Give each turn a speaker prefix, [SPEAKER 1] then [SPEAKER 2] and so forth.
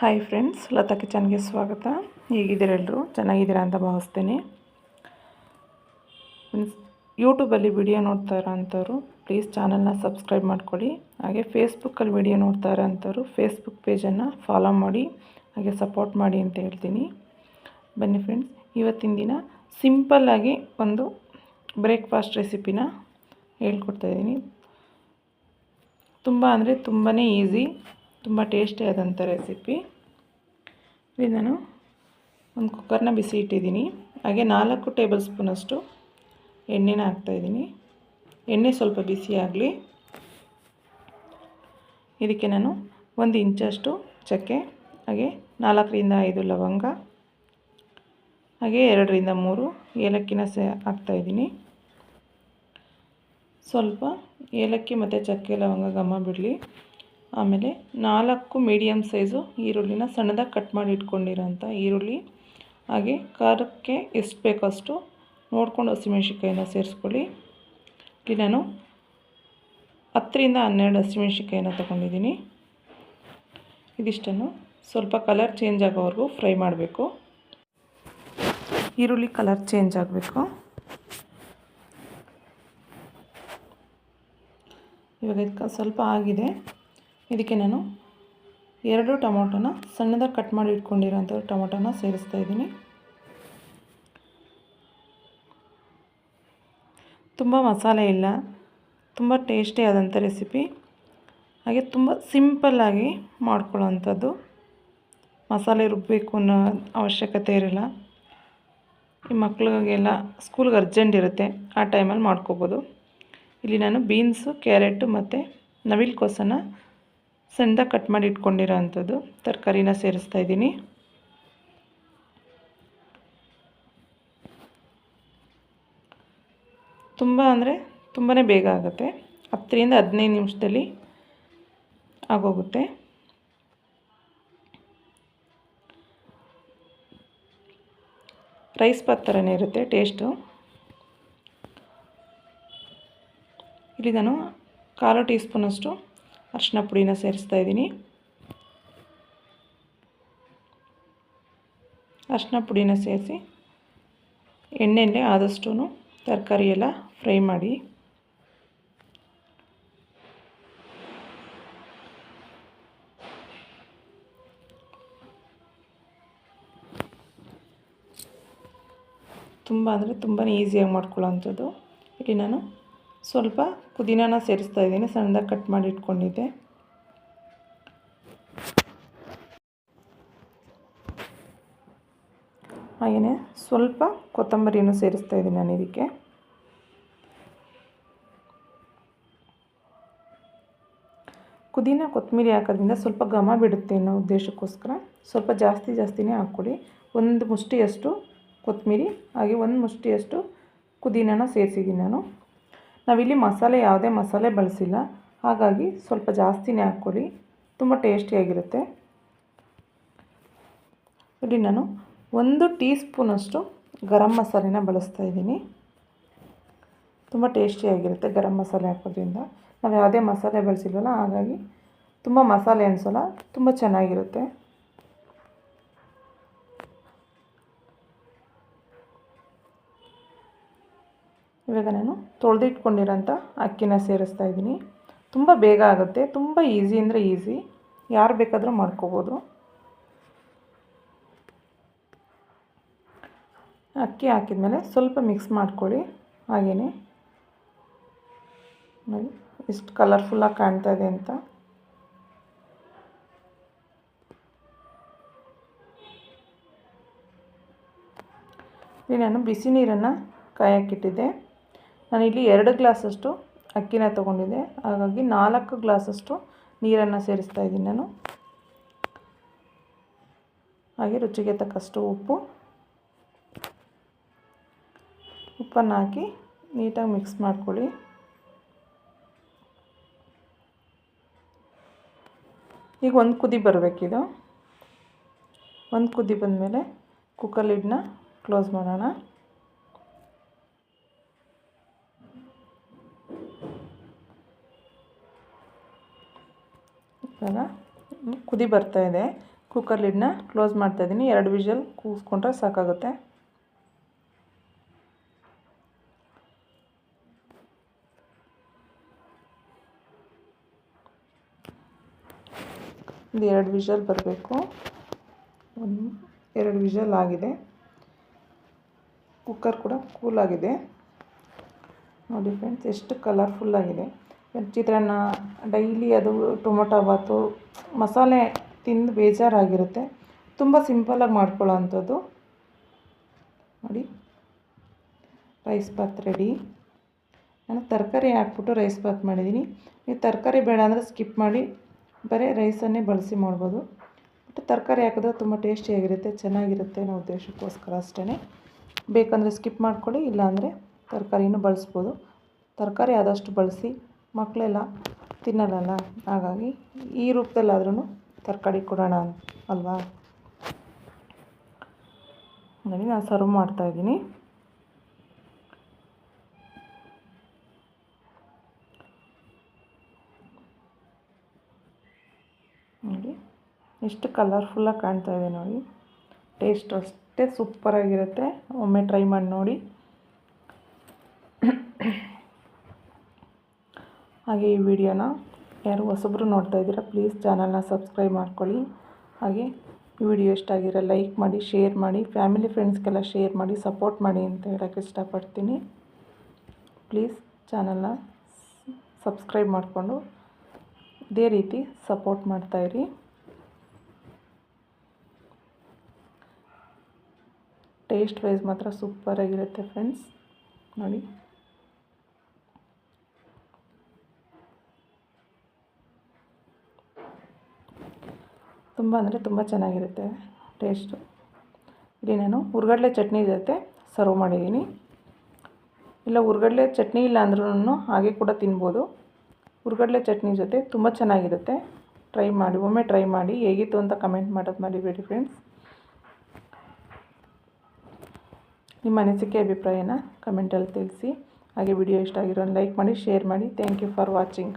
[SPEAKER 1] Hi friends Lata ಕಿಚನ್ಗೆ ಸ್ವಾಗತ. ಹೇಗಿದ್ದೀರೆಲ್ಲರೂ ಚೆನ್ನಾಗಿದ್ದೀರಾ ಅಂತ ಭಾವಿಸ್ತೇನೆ. ಮೀನ್ಸ್ ಯೂಟ್ಯೂಬಲ್ಲಿ ವಿಡಿಯೋ ನೋಡ್ತಾ ಇರೋ ಅಂಥವ್ರು ಪ್ಲೀಸ್ ಚಾನಲ್ನ ಸಬ್ಸ್ಕ್ರೈಬ್ ಮಾಡ್ಕೊಳ್ಳಿ. ಹಾಗೆ ಫೇಸ್ಬುಕ್ಕಲ್ಲಿ ವಿಡಿಯೋ ನೋಡ್ತಾ ಇರೋ ಅಂಥವ್ರು ಫೇಸ್ಬುಕ್ ಪೇಜನ್ನು ಫಾಲೋ ಮಾಡಿ, ಹಾಗೆ ಸಪೋರ್ಟ್ ಮಾಡಿ ಅಂತ ಹೇಳ್ತೀನಿ. ಬನ್ನಿ ಫ್ರೆಂಡ್ಸ್ ಇವತ್ತಿನ ದಿನ ಸಿಂಪಲ್ಲಾಗಿ ಒಂದು ಬ್ರೇಕ್ಫಾಸ್ಟ್ ರೆಸಿಪಿನ ಹೇಳ್ಕೊಡ್ತಾಯಿದ್ದೀನಿ ತುಂಬ ಅಂದರೆ ತುಂಬಾ ಈಸಿ ತುಂಬ ಟೇಸ್ಟಿಯಾದಂಥ ರೆಸಿಪಿ. ಇಲ್ಲಿ ನಾನು ಒಂದು ಕುಕ್ಕರ್ನ ಬಿಸಿ ಇಟ್ಟಿದ್ದೀನಿ. ಹಾಗೆ ನಾಲ್ಕು ಟೇಬಲ್ ಸ್ಪೂನಷ್ಟು ಎಣ್ಣೆನ ಹಾಕ್ತಾಯಿದ್ದೀನಿ ಎಣ್ಣೆ ಸ್ವಲ್ಪ ಬಿಸಿ ಆಗಲಿ. ಇದಕ್ಕೆ ನಾನು ಒಂದು ಇಂಚಷ್ಟು ಚಕ್ಕೆ, ಹಾಗೆ ನಾಲ್ಕರಿಂದ ಐದು ಲವಂಗ, ಹಾಗೆ ಎರಡರಿಂದ ಮೂರು ಏಲಕ್ಕಿನ ಸೆ ಹಾಕ್ತಾಯಿದ್ದೀನಿ ಸ್ವಲ್ಪ ಏಲಕ್ಕಿ ಮತ್ತು ಚಕ್ಕೆ, ಲವಂಗ ಘಮ ಬಿಡಲಿ. ಆಮೇಲೆ ನಾಲ್ಕು ಮೀಡಿಯಮ್ ಸೈಜು ಈರುಳ್ಳಿನ ಸಣ್ಣದಾಗಿ ಕಟ್ ಮಾಡಿ ಇಟ್ಕೊಂಡಿರೋಂಥ ಈರುಳ್ಳಿ. ಹಾಗೆ ಖಾರಕ್ಕೆ ಎಷ್ಟು ಬೇಕೋ ಅಷ್ಟು ನೋಡ್ಕೊಂಡು ಹಸಿಮೆಣ್ಸಿಕಾಯಿನ ಸೇರಿಸ್ಕೊಳ್ಳಿ. ಇಲ್ಲಿ ನಾನು ಹತ್ತರಿಂದ ಹನ್ನೆರಡು ಹಸಿಮೆಣ್ಸಿಕಾಯಿನ ತೊಗೊಂಡಿದ್ದೀನಿ. ಇದಿಷ್ಟನ್ನು ಸ್ವಲ್ಪ ಕಲರ್ ಚೇಂಜ್ ಆಗೋವರೆಗೂ ಫ್ರೈ ಮಾಡಬೇಕು. ಈರುಳ್ಳಿ ಕಲರ್ ಚೇಂಜ್ ಆಗಬೇಕು. ಇವಾಗ ಸ್ವಲ್ಪ ಆಗಿದೆ. ಇದಕ್ಕೆ ನಾನು ಎರಡು ಟೊಮೊಟೊನ ಸಣ್ಣದಾಗಿ ಕಟ್ ಮಾಡಿ ಇಟ್ಕೊಂಡಿರೋಂಥ ಟೊಮೊಟೊನ ಸೇರಿಸ್ತಾ ಇದ್ದೀನಿ. ತುಂಬ ಮಸಾಲೆ ಇಲ್ಲ, ತುಂಬ ಟೇಸ್ಟಿ ಆದಂಥ ರೆಸಿಪಿ. ಹಾಗೆ ತುಂಬ ಸಿಂಪಲ್ಲಾಗಿ ಮಾಡ್ಕೊಳ್ಳೋವಂಥದ್ದು ಮಸಾಲೆ ರುಬ್ಬಬೇಕು ಅನ್ನೋ ಅವಶ್ಯಕತೆ ಇರಲ್ಲ. ಈ ಮಕ್ಳಿಗೆಲ್ಲ ಸ್ಕೂಲ್ಗೆ ಅರ್ಜೆಂಟ್ ಇರುತ್ತೆ, ಆ ಟೈಮಲ್ಲಿ ಮಾಡ್ಕೋಬೋದು. ಇಲ್ಲಿ ನಾನು ಬೀನ್ಸು, ಕ್ಯಾರೆಟು ಮತ್ತು ನವಿಲು ಕೋಸನ್ನು ಸಣ್ಣದಾಗಿ ಕಟ್ ಮಾಡಿ ಇಟ್ಕೊಂಡಿರೋ ಅಂಥದ್ದು. ತರಕಾರಿನ ಸೇರಿಸ್ತಾ ಇದ್ದೀನಿ. ತುಂಬ ಅಂದರೆ ತುಂಬಾ ಬೇಗ ಆಗುತ್ತೆ. ಹತ್ತರಿಂದ ಹದಿನೈದು ನಿಮಿಷದಲ್ಲಿ ಆಗೋಗುತ್ತೆ. ರೈಸ್ ಪಾತ್ ಥರನೇ ಇರುತ್ತೆ ಟೇಸ್ಟು. ಇಲ್ಲಿ ನಾನು ಕಾಲು ಟೀ ಸ್ಪೂನಷ್ಟು ಅರಿಶಿನ ಪುಡಿನ ಸೇರಿಸ್ತಾ ಇದ್ದೀನಿ. ಅರಿಶಿನ ಪುಡಿನ ಸೇರಿಸಿ ಎಣ್ಣೆಯಲ್ಲೇ ಆದಷ್ಟು ತರಕಾರಿ ಎಲ್ಲ ಫ್ರೈ ಮಾಡಿ. ತುಂಬ ಅಂದರೆ ತುಂಬಾ ಈಸಿಯಾಗಿ ಮಾಡ್ಕೊಳ್ಳೋ ಅಂಥದ್ದು ಇಲ್ಲಿ ನಾನು ಸ್ವಲ್ಪ ಪುದೀನಾನ ಸೇರಿಸ್ತಾ ಇದ್ದೀನಿ, ಸಣ್ಣದಾಗಿ ಕಟ್ ಮಾಡಿ ಇಟ್ಕೊಂಡಿದ್ದೆ. ಹಾಗೆಯೇ ಸ್ವಲ್ಪ ಕೊತ್ತಂಬರಿಯನ್ನು ಸೇರಿಸ್ತಾ ಇದ್ದೀನಿ ನಾನು ಇದಕ್ಕೆ. ಪುದೀನ ಕೊತ್ತಂಬರಿ ಹಾಕೋದ್ರಿಂದ ಸ್ವಲ್ಪ ಘಮ ಬಿಡುತ್ತೆ ಅನ್ನೋ ಉದ್ದೇಶಕ್ಕೋಸ್ಕರ ಸ್ವಲ್ಪ ಜಾಸ್ತಿ ಜಾಸ್ತಿನೇ ಹಾಕ್ಕೊಳ್ಳಿ ಒಂದು ಮುಷ್ಟಿಯಷ್ಟು ಕೊತ್ತಂಬರಿ, ಹಾಗೆ ಒಂದು ಮುಷ್ಟಿಯಷ್ಟು ಪುದೀನನ ಸೇರಿಸಿದ್ದೀನಿ ನಾನು. ನಾವಿಲ್ಲಿ ಮಸಾಲೆ, ಯಾವುದೇ ಮಸಾಲೆ ಬಳಸಿಲ್ಲ. ಹಾಗಾಗಿ ಸ್ವಲ್ಪ ಜಾಸ್ತಿನೇ ಹಾಕ್ಕೊಳ್ಳಿ. ತುಂಬ ಟೇಸ್ಟಿಯಾಗಿರುತ್ತೆ. ಇಲ್ಲಿ ನಾನು ಒಂದು ಟೀ ಸ್ಪೂನಷ್ಟು ಗರಂ ಮಸಾಲೆನ ಬಳಸ್ತಾ ಇದ್ದೀನಿ. ತುಂಬ ಟೇಸ್ಟಿಯಾಗಿರುತ್ತೆ ಗರಂ ಮಸಾಲೆ ಹಾಕೋದ್ರಿಂದ. ನಾವು ಯಾವುದೇ ಮಸಾಲೆ ಬಳಸಿಲ್ವಲ್ಲ, ಹಾಗಾಗಿ ತುಂಬ ಮಸಾಲೆ ಅನಿಸೋಲ್ಲ, ತುಂಬ ಚೆನ್ನಾಗಿರುತ್ತೆ. ಇವಾಗ ನಾನು ತೊಳೆದಿಟ್ಕೊಂಡಿರೋಂಥ ಅಕ್ಕಿನ ಸೇರಿಸ್ತಾ ಇದ್ದೀನಿ. ತುಂಬ ಬೇಗ ಆಗುತ್ತೆ, ತುಂಬ ಈಸಿ ಅಂದರೆ ಈಸಿ. ಯಾರು ಬೇಕಾದರೂ ಮಾಡ್ಕೋಬೋದು. ಅಕ್ಕಿ ಹಾಕಿದ್ಮೇಲೆ ಸ್ವಲ್ಪ ಮಿಕ್ಸ್ ಮಾಡ್ಕೊಳ್ಳಿ. ಹಾಗೇ ನೋಡಿ ಎಷ್ಟು ಕಲರ್ಫುಲ್ಲಾಗಿ ಕಾಣ್ತಾ ಇದೆ ಅಂತ. ಇಲ್ಲಿ ನಾನು ಬಿಸಿ ನೀರನ್ನು ಕಾಯಕ್ಕಿಟ್ಟಿದ್ದೆ ನಾನಿಲ್ಲಿ ಎರಡು ಗ್ಲಾಸಷ್ಟು ಅಕ್ಕಿನ ತೊಗೊಂಡಿದ್ದೆ. ಹಾಗಾಗಿ ನಾಲ್ಕು ಗ್ಲಾಸಷ್ಟು ನೀರನ್ನು ಸೇರಿಸ್ತಾ ಇದ್ದೀನಿ ನಾನು. ಹಾಗೆ ರುಚಿಗೆ ತಕ್ಕಷ್ಟು ಉಪ್ಪು. ಉಪ್ಪನ್ನು ಹಾಕಿ ನೀಟಾಗಿ ಮಿಕ್ಸ್ ಮಾಡ್ಕೊಳ್ಳಿ. ಈಗ ಒಂದು ಕುದಿ ಬರಬೇಕಿದು. ಒಂದು ಕುದಿ ಬಂದಮೇಲೆ ಕುಕ್ಕರ್ ಲಿಡ್ನ ಕ್ಲೋಸ್ ಮಾಡೋಣ. ಇವಾಗ ಕುದಿ ಬರ್ತಾ ಇದೆ. ಕುಕ್ಕರ್ ಲಿಡ್ನ ಕ್ಲೋಸ್ ಮಾಡ್ತಾ ಇದ್ದೀನಿ ಎರಡು ವಿಷಲ್ ಕೂಗಿಸ್ಕೊಂಡ್ರೆ ಸಾಕಾಗುತ್ತೆ. ಒಂದು ಎರಡು ವಿಷಲ್ ಬರಬೇಕು. ಒಂದು, ಎರಡು ವಿಷಲ್ ಆಗಿದೆ. ಕುಕ್ಕರ್ ಕೂಡ ಕೂಲಾಗಿದೆ ನೋಡಿ ಫ್ರೆಂಡ್ಸ್ ಎಷ್ಟು ಕಲರ್ಫುಲ್ಲಾಗಿದೆ ಚಿತ್ರಾನ್ನ ಡೈಲಿ ಅದು ಟೊಮೊಟೊ ಬಾತು ಮಸಾಲೆ ತಿಂದು ಬೇಜಾರಾಗಿರುತ್ತೆ. ತುಂಬ ಸಿಂಪಲಾಗಿ ಮಾಡ್ಕೊಳ್ಳೋ ಅಂಥದ್ದು. ನೋಡಿ ರೈಸ್ ಬಾತ್ ರೆಡಿ ನಾನು ತರಕಾರಿ ಹಾಕ್ಬಿಟ್ಟು ರೈಸ್ ಬಾತ್ ಮಾಡಿದ್ದೀನಿ. ನೀವು ತರಕಾರಿ ಬೇಡ ಅಂದರೆ ಸ್ಕಿಪ್ ಮಾಡಿ, ಬರೀ ರೈಸನ್ನೇ ಬಳಸಿ ಮಾಡ್ಬೋದು. ಬಟ್ ತರಕಾರಿ ಹಾಕಿದ್ರೆ ತುಂಬ ಟೇಸ್ಟಿಯಾಗಿರುತ್ತೆ ಚೆನ್ನಾಗಿರುತ್ತೆ ಅನ್ನೋ ಉದ್ದೇಶಕ್ಕೋಸ್ಕರ ಅಷ್ಟೇ ಬೇಕಂದರೆ ಸ್ಕಿಪ್ ಮಾಡ್ಕೊಳ್ಳಿ, ಇಲ್ಲಾಂದರೆ ತರಕಾರಿನೂ ಬಳಸ್ಬೋದು. ತರಕಾರಿ ಆದಷ್ಟು ಬಳಸಿ ಮಕ್ಕಳೆಲ್ಲ ತಿನ್ನಲ್ಲಲ್ಲ? ಹಾಗಾಗಿ ಈ ರೂಪದಲ್ಲಾದ್ರೂ ತರಕಾರಿ ಕೊಡೋಣ ಅಲ್ವಾ? ಹಾಗಾಗಿ ನಾನು ಸರ್ವ್ ಮಾಡ್ತಾಯಿದ್ದೀನಿ ನೋಡಿ, ಎಷ್ಟು ಕಲರ್ಫುಲ್ಲಾಗಿ ಕಾಣ್ತಾ ಇದೆ ನೋಡಿ. ಟೇಸ್ಟ್ ಅಷ್ಟೇ ಸೂಪರಾಗಿರುತ್ತೆ ಒಮ್ಮೆ ಟ್ರೈ ಮಾಡಿ ನೋಡಿ. ಹಾಗೆ ಈ ವಿಡಿಯೋನ ಯಾರು ಹೊಸಬ್ರು ನೋಡ್ತಾ ಇದ್ದೀರಾ ಪ್ಲೀಸ್ ಚಾನಲ್ನ ಸಬ್ಸ್ಕ್ರೈಬ್ ಮಾಡ್ಕೊಳ್ಳಿ. ಹಾಗೆ ಈ ವಿಡಿಯೋ ಇಷ್ಟ ಆಗಿರೋ ಲೈಕ್ ಮಾಡಿ ಶೇರ್ ಮಾಡಿ ಫ್ಯಾಮಿಲಿ ಫ್ರೆಂಡ್ಸ್ಗೆಲ್ಲ ಶೇರ್ ಮಾಡಿ ಸಪೋರ್ಟ್ ಮಾಡಿ ಅಂತ ಹೇಳೋಕ್ಕೆ ಇಷ್ಟಪಡ್ತೀನಿ. ಪ್ಲೀಸ್ ಚಾನಲ್ನ ಸಬ್ಸ್ಕ್ರೈಬ್ ಮಾಡಿಕೊಂಡು, ಇದೇ ರೀತಿ ಸಪೋರ್ಟ್ ಮಾಡ್ತಾಯಿರಿ ಟೇಸ್ಟ್ ವೈಸ್ ಮಾತ್ರ ಸೂಪರಾಗಿರುತ್ತೆ ಫ್ರೆಂಡ್ಸ್ ನೋಡಿ. ತುಂಬ ಅಂದರೆ ತುಂಬ ಚೆನ್ನಾಗಿರುತ್ತೆ ಟೇಸ್ಟು. ಇಲ್ಲಿ ನಾನು ಹುರ್ಗಡ್ಲೆ ಚಟ್ನಿ ಜೊತೆ ಸರ್ವ್ ಮಾಡಿದ್ದೀನಿ. ಇಲ್ಲ, ಹುರ್ಗಡ್ಲೆ ಚಟ್ನಿ ಇಲ್ಲ ಅಂದ್ರೂ ಹಾಗೆ ಕೂಡ ತಿನ್ಬೋದು. ಹುರ್ಗಡ್ಲೆ ಚಟ್ನಿ ಜೊತೆ ತುಂಬ ಚೆನ್ನಾಗಿರುತ್ತೆ. ಟ್ರೈ ಮಾಡಿ, ಒಮ್ಮೆ ಟ್ರೈ ಮಾಡಿ. ಹೇಗಿತ್ತು ಅಂತ ಕಮೆಂಟ್ ಮಾಡೋದು ಮರಿಬೇಡಿ ಫ್ರೆಂಡ್ಸ್ ನಿಮ್ಮ ಅನಿಸಿಕೆ, ಅಭಿಪ್ರಾಯನ ಕಮೆಂಟಲ್ಲಿ ತಿಳಿಸಿ. ಹಾಗೆ ವಿಡಿಯೋ ಇಷ್ಟ ಆಗಿರೋ ಲೈಕ್ ಮಾಡಿ ಶೇರ್ ಮಾಡಿ. Thank you for watching